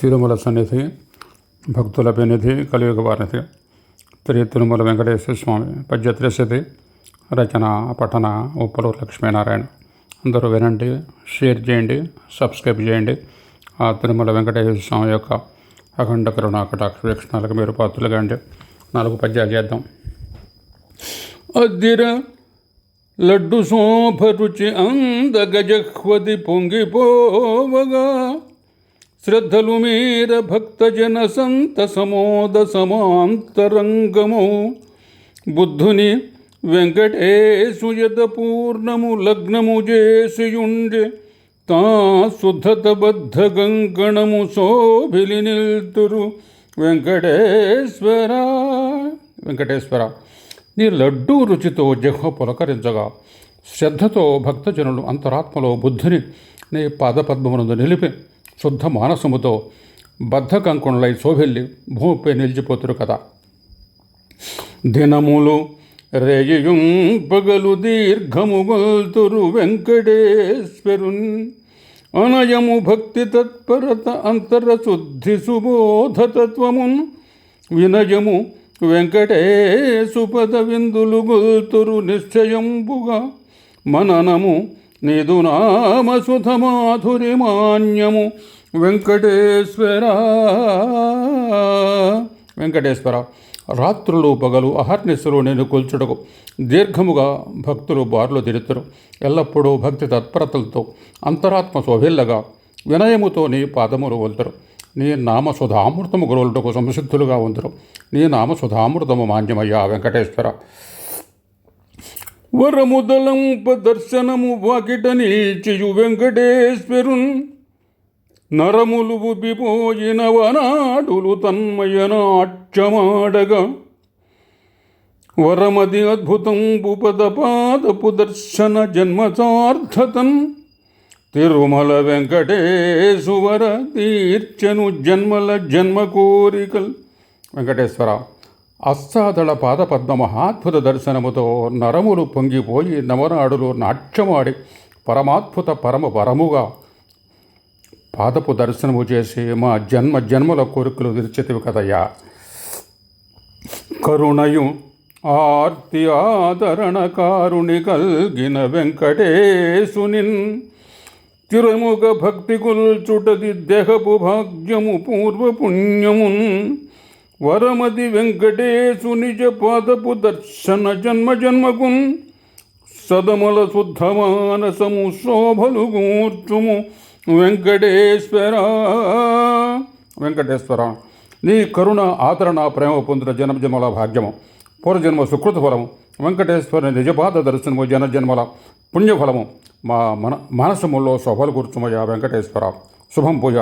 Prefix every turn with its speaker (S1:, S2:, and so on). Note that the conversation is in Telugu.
S1: తిరుమల సన్నిధి భక్తుల పెనిధి కలియుగ వారిధి శ్రీ తిరుమల వెంకటేశ్వర స్వామి పద్య త్రిశతి రచన పఠన ఉప్పలూరు లక్ష్మీనారాయణ. అందరూ వినండి షేర్ చేయండి సబ్స్క్రైబ్ చేయండి. ఆ తిరుమల వెంకటేశ్వర స్వామి యొక్క అఖండ కరుణ కటాక్ష వీక్షణాలకు మీరు పాత్రలుగా అండి నాలుగు పద్యాలు చేద్దాం. అద్దిర లడ్డు శోభ రుచి అందగజహ్వది పొంగిపోవగా శ్రద్ధలు మీర భక్తజన సంత సమోద సమాంతరంగము. బుద్ధుని వెంకటేశుయత పూర్ణము లగ్నము చేసియుండె తా శుద్ధతబద్ధ గంగణము శోభిలి నిల్తురు వెంకటేశ్వర. వెంకటేశ్వర నీ లడ్డూ రుచితో జహ్వ పులకరించగా. శ్రద్ధతో భక్తజనులు అంతరాత్మలో బుద్ధిని నీ పాదపద్మమునందు నిలిపి శుద్ధ మానసముతో బద్ధ కంకుణులై శోభిల్లి భూమిపై నిలిచిపోతురు కదా దినములు రేయుం పగలు దీర్ఘముగొల్తురు వెంకటేశ్వరున్. అనయము భక్తి తత్పరత అంతర శుద్ధి సుబోధతత్వమున్. వినయము వెంకటేశుపద విందులు గొల్తురు నిశ్చయంబుగా. మననము నీదు నామ మాధురి మాన్యము వెంకటేశ్వర. వెంకటేశ్వర రాత్రులు పగలు అహర్నిశలు నేను కొల్చుటకు దీర్ఘముగా భక్తులు బారులు తిరుతురు. ఎల్లప్పుడూ భక్తి తత్పరతలతో అంతరాత్మ శోభిల్లగా వినయముతో నీ పాదములు వలుతురు నీ నామ సుధామృతము గురువులకు సంసిద్ధులుగా ఉందరు నీ నామ సుధామృతము మాన్యమయ్యా వెంకటేశ్వర. వరముదలంప దర్శనము వాకిట నీచియు వెంకటేశ్వరున్. నరములు ఉబ్బిపోయిన వనాడులు తన్మయ నాట్యమాడగా వరమది అద్భుతం భూపదపాదపు దర్శన జన్మచార్థతన్ తిరుమల వెంకటేశ్వర తీర్చను జన్మల జన్మ కోరికల్. వెంకటేశ్వర అస్సాదళ పాదపద్మ మహాద్భుత దర్శనముతో నరములు పొంగిపోయి నవనాడులు నాట్యమాడి పరమాద్భుత పరమ వరముగా పాదపు దర్శనము చేసి మా జన్మ జన్మల కోరికలు తీర్చితివి కదయ్యా. కరుణయు ఆర్తి ఆదరణ కారుణి కల్గిన వెంకటేశునిన్ తిరుముగ భక్తి కొల్చుటది దేహపు భాగ్యము పూర్వ పుణ్యమున్ వరమది వెంకటేశు నిజ పాదపు దర్శన జన్మ జన్మకున్ సదమల శుద్ధమానసము శోభలు గూర్చుము వెంకటేశ్వర వెంకటేశ్వర నీ కరుణ ఆదరణ ప్రేమ పొందిన జన్మజన్మల భాగ్యము. పూర్వజన్మ సుకృత ఫలము. వెంకటేశ్వర నిజపాద దర్శనము జనజన్మల పుణ్యఫలము. మా మన మనసములో శోభలు కూర్చుమయ్యా వెంకటేశ్వర. శుభం పూజ